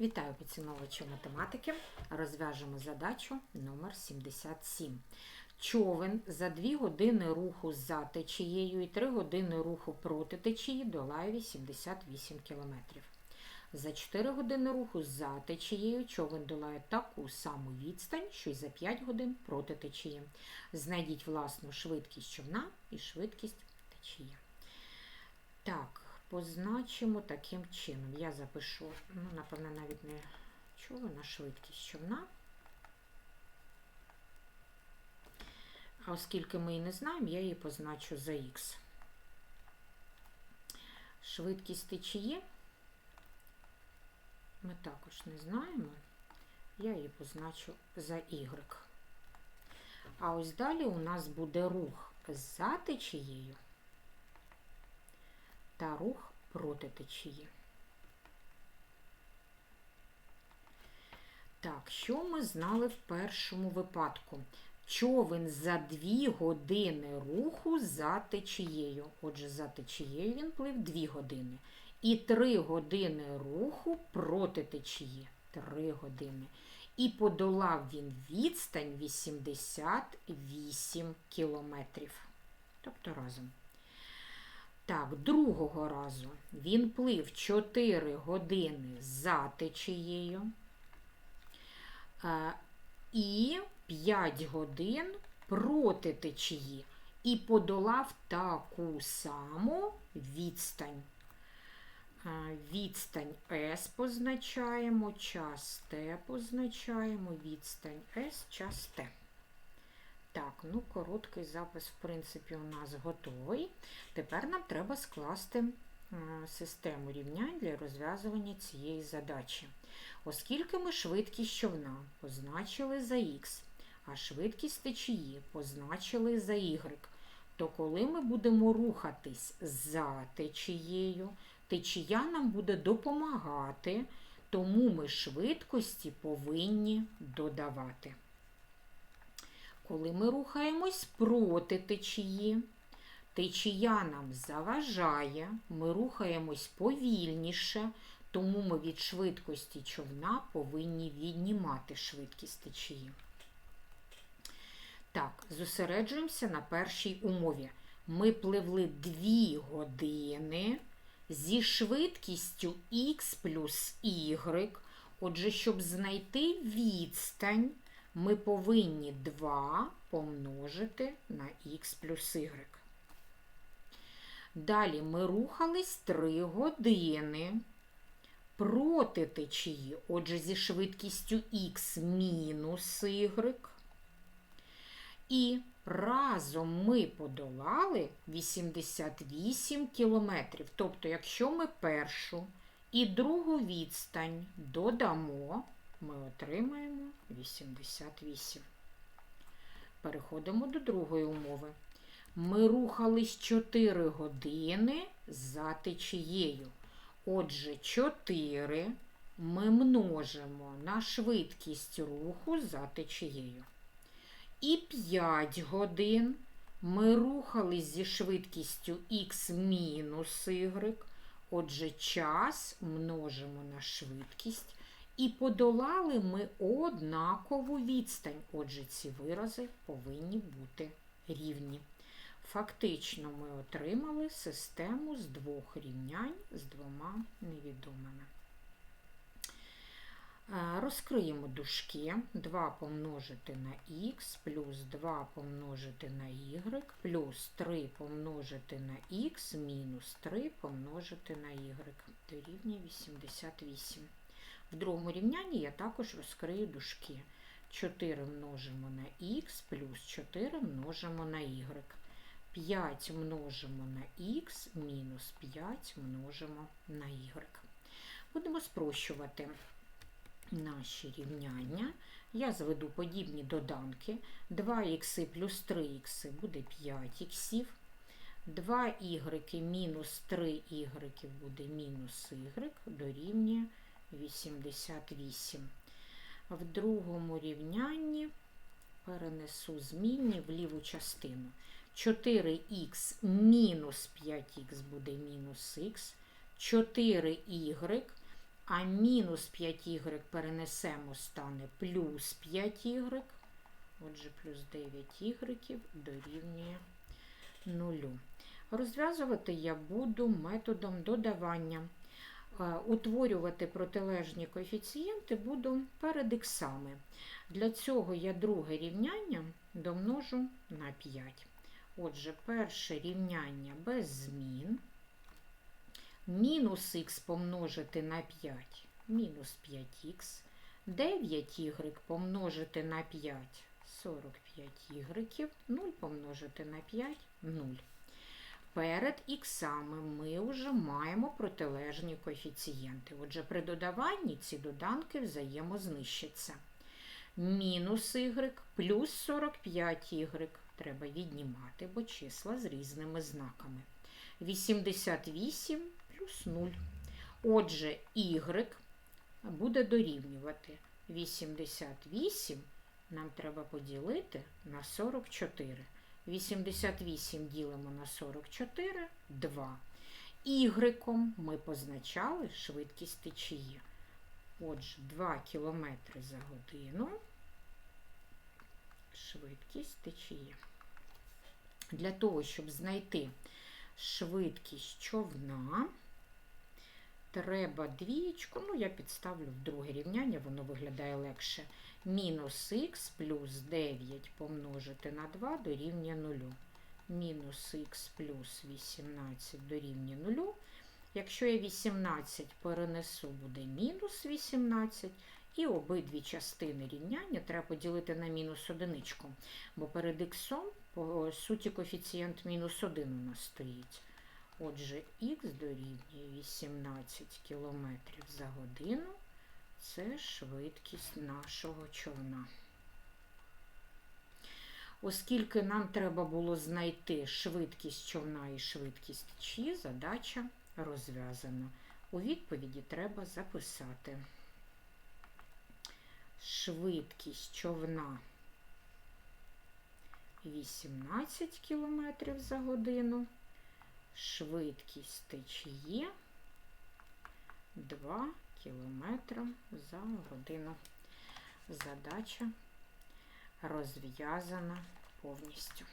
Вітаю поціновувачі математики. Розв'яжемо задачу номер 77. Човен за 2 години руху за течією і 3 години руху проти течії долає 88 км. За 4 години руху за течією човен долає таку саму відстань, що й за 5 годин проти течії. Знайдіть власну швидкість човна і швидкість течії. Так, позначимо таким чином. Я запишу, ну, напевно, навіть не човен, а швидкість човна. А оскільки ми її не знаємо, я її позначу за х. Швидкість течії ми також не знаємо. Я її позначу за y. А ось далі у нас буде рух за течією та рух проти течії. Так, що ми знали в першому випадку? Човен за 2 години руху за течією. Отже, за течією він плив 2 години. І 3 години руху проти течії. 3 години. І подолав він відстань 88 кілометрів. Тобто разом. Так, другого разу він плив 4 години за течією е, і 5 годин проти течії і подолав таку саму відстань. Е, Відстань S позначаємо, час T позначаємо, відстань S, час T. Так, ну короткий запис, в принципі, у нас готовий. Тепер нам треба скласти систему рівнянь для розв'язування цієї задачі. Оскільки ми швидкість човна позначили за х, а швидкість течії позначили за y, то коли ми будемо рухатись за течією, течія нам буде допомагати, тому ми швидкості повинні додавати. Коли ми рухаємось проти течії, течія нам заважає, ми рухаємось повільніше, тому ми від швидкості човна повинні віднімати швидкість течії. Так, зосереджуємося на першій умові. Ми пливли 2 години зі швидкістю х плюс y. Отже, щоб знайти відстань, ми повинні 2 помножити на х плюс y. Далі ми рухались 3 години проти течії, отже, зі швидкістю х мінус y. І разом ми подолали 88 кілометрів. Тобто, якщо ми першу і другу відстань додамо, ми отримаємо 88. Переходимо до другої умови. Ми рухались 4 години за течією. Отже, 4 ми множимо на швидкість руху за течією. І 5 годин ми рухались зі швидкістю х мінус y. Отже, час множимо на швидкість. І подолали ми однакову відстань. Отже, ці вирази повинні бути рівні. Фактично, ми отримали систему з двох рівнянь з двома невідомими. Розкриємо дужки. 2 помножити на х, плюс 2 помножити на y, плюс 3 помножити на х, мінус 3 помножити на y. Дорівнює 88. В другому рівнянні я також розкрию дужки. 4 множимо на х, плюс 4 множимо на y. 5 множимо на х, мінус 5 множимо на y. Будемо спрощувати наші рівняння. Я зведу подібні доданки. 2х плюс 3х буде 5х. 2y мінус 3y буде мінус y дорівнює 88. В другому рівнянні перенесу змінні в ліву частину. 4х мінус 5х буде мінус х. 4y А мінус 5y перенесемо, стане плюс 5y. Отже, плюс 9y дорівнює 0. Розв'язувати я буду методом додавання. Е, Утворювати протилежні коефіцієнти буду перед іксами. Для цього я друге рівняння домножу на 5. Отже, перше рівняння без змін. Мінус х помножити на 5, мінус 5х. 9y помножити на 5, 45y. 0 помножити на 5, 0. Перед іксами ми вже маємо протилежні коефіцієнти. Отже, при додаванні ці доданки взаємознищаться. Мінус y плюс 45y треба віднімати, бо числа з різними знаками. 88 плюс 0. Отже, y буде дорівнювати 88 нам треба поділити на 44. 88 ділимо на 44 2. Ігриком ми позначали швидкість течії. Отже, 2 км за годину швидкість течії. Для того, щоб знайти швидкість човна, треба двієчку, ну я підставлю в друге рівняння, воно виглядає легше. Мінус х плюс 9 помножити на 2 дорівнює 0. Мінус х плюс 18 дорівнює 0. Якщо я 18 перенесу, буде мінус 18. І обидві частини рівняння треба поділити на мінус одиничку. Бо перед х, по суті, коефіцієнт мінус 1 у нас стоїть. Отже, х дорівнює 18 км за годину. Це швидкість нашого човна. Оскільки нам треба було знайти швидкість човна і швидкість течії, задача розв'язана. У відповіді треба записати швидкість човна 18 км за годину, швидкість течії 2 км за годину. Задача розв'язана повністю.